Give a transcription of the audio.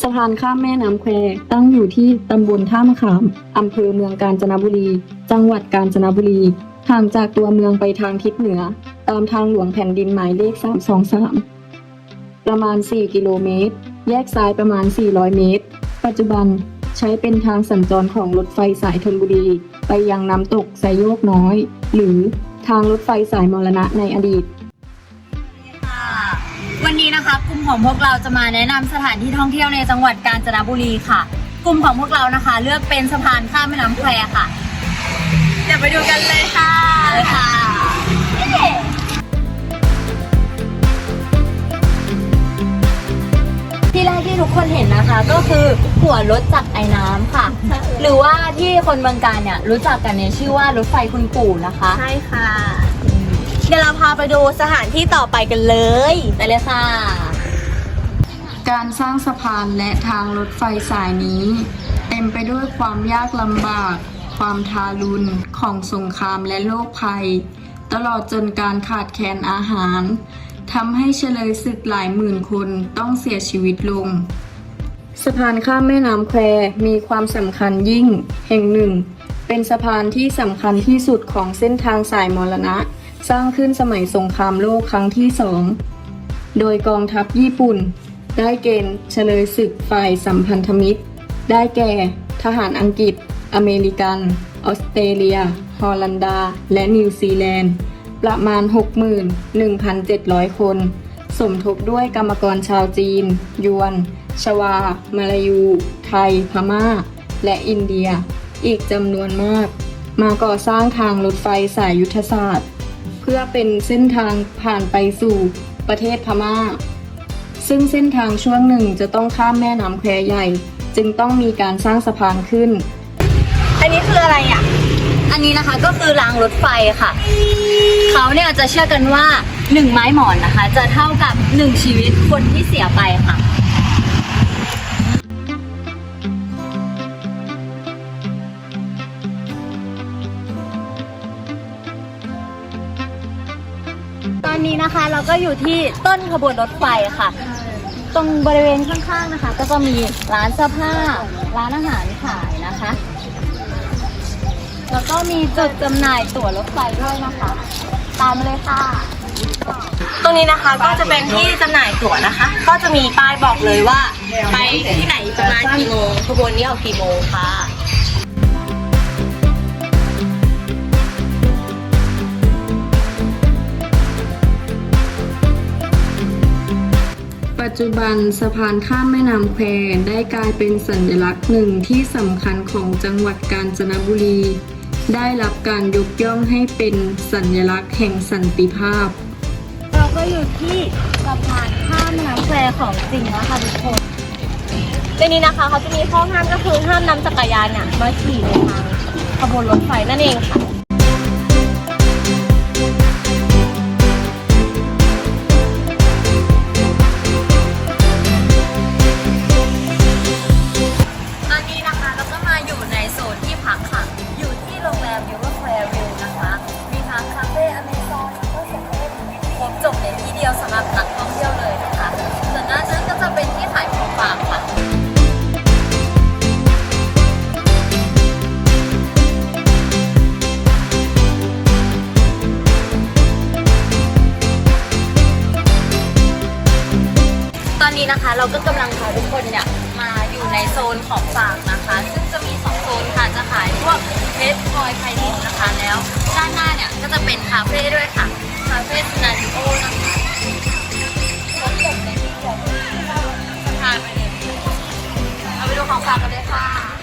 สะพานข้ามแม่น้ำแควตั้งอยู่ที่ตำบลท่ามะขามอำเภอเมืองกาญจนบุรี จังหวัดกาญจนบุรี ห่างจากตัวเมืองไปทางทิศเหนือ ตามทางหลวงแผ่นดินหมายเลข 323 ประมาณ 4 กิโลเมตร แยกซ้ายประมาณ 400 เมตร ปัจจุบันใช้เป็นทางสัญจรของรถไฟสายธนบุรี ไปยังน้ำตกไซโยกน้อย หรือทางรถไฟสายมรณะในอดีต วันนี้นะคะกลุ่มของพวกเราจะมาแนะนำสถานที่ท่องเที่ยวในจังหวัดกาญจนบุรีค่ะ กลุ่มของพวกเรานะคะ เลือกเป็นสะพานข้ามแม่น้ำแควค่ะ เดี๋ยวไปดูกันเลยค่ะเลยค่ะที่แรกที่ทุกคนเห็นนะคะ ก็คือหัวรถจักรไอ้น้ำค่ะ หรือว่าที่คนเมืองการเนี่ยรู้จักกันในชื่อว่ารถไฟคุณปู่นะคะ ใช่ค่ะเดี๋ยวเรา พาไปดูสถานที่ต่อไปกันเลยไปเลยค่ะ การสร้างสะพานและทางรถไฟสายนี้ เต็มไปด้วยความยากลำบาก ความทารุณของสงครามและโรคภัย ตลอดจนการขาดแคลนอาหารทำให้เฉลยศึกหลายหมื่นคนต้องเสียชีวิตลง สะพานข้ามแม่น้ำแควมีความสำคัญยิ่ง แห่งหนึ่ง เป็นสะพานที่สำคัญที่สุดของเส้นทางสายมรณะ สร้างขึ้นสมัยสงครามโลกครั้งที่สองโดยกองทัพญี่ปุ่น ได้เกณฑ์เฉลยศึกฝ่ายสัมพันธมิตร ได้แก่ ทหารอังกฤษ อเมริกัน ออสเตรเลีย ฮอลันดา และนิวซีแลนด์ ประมาณ 61,700 คน สมทบด้วยกรรมกรชาวจีน ยวน ชวา มาลายู ไทย พม่า และอินเดีย อีกจำนวนมาก มาก่อสร้างทางรถไฟสายยุทธศาสตร์ พื่อเป็นเส้นทางผ่านไปสู่ประเทศพม่า ซึ่งเส้นทางช่วงหนึ่งจะต้องข้ามแม่น้ำแควใหญ่ จึงต้องมีการสร้างสะพานขึ้น อันนี้คืออะไรอะ อันนี้นะคะก็คือรางรถไฟค่ะ เขาเนี่ยจะเชื่อกันว่าหนึ่งไม้หมอนนะคะ จะเท่ากับหนึ่งชีวิตคนที่เสียไปค่ะ อนนี้นะคะ เราก็อยู่ที่ต้นขบวนรถไฟค่ะ ตรงบริเวณข้างๆนะคะ ก็จะมีร้านเสื้อผ้า ร้านอาหารขายนะคะ แล้วก็มีจุดจำหน่ายตั๋วรถไฟด้วยนะคะ ตามมาเลยค่ะ ตรงนี้นะคะก็จะเป็นที่จำหน่ายตั๋วนะคะ ก็จะมีป้ายบอกเลยว่า ไปที่ไหนประมาณกี่โมงขบวนนี้ออกกี่โมงค่ะ จจุบันสะพานข้ามแม่น้ำแควได้กลายเป็นสัญลักษณ์หนึ่งที่สำคัญของจังหวัดกาญจนบุรี ได้รับการยกย่องให้เป็นสัญลักษณ์แห่งสันติภาพ เราก็อยู่ที่สะพานข้ามแม่น้ำแควของจริงแล้วค่ะทุกคนในนี้นะคะเขาจะมีข้อห้ามก็คือห้ามนำจักรยานเนี่ยมาขี่ในทางขบวนรถไฟนั่นเองค่ะ อนนี้นะคะเราก็กำลังพาทุกคนเนี่ยมาอยู่ในโซนของฝากนะคะ ซึ่งจะมี 2 โซนค่ะจะขายพวกเพชรพลอยไพลินนะคะแล้ว ด้านหน้าเนี่ยก็จะเป็นคาเฟ่ด้วยค่ะคาเฟ่สนาริโอนะคะแล้วจบในที่จบสะพานไปเลยเอาไปดูของฝากกันเลยค่ะ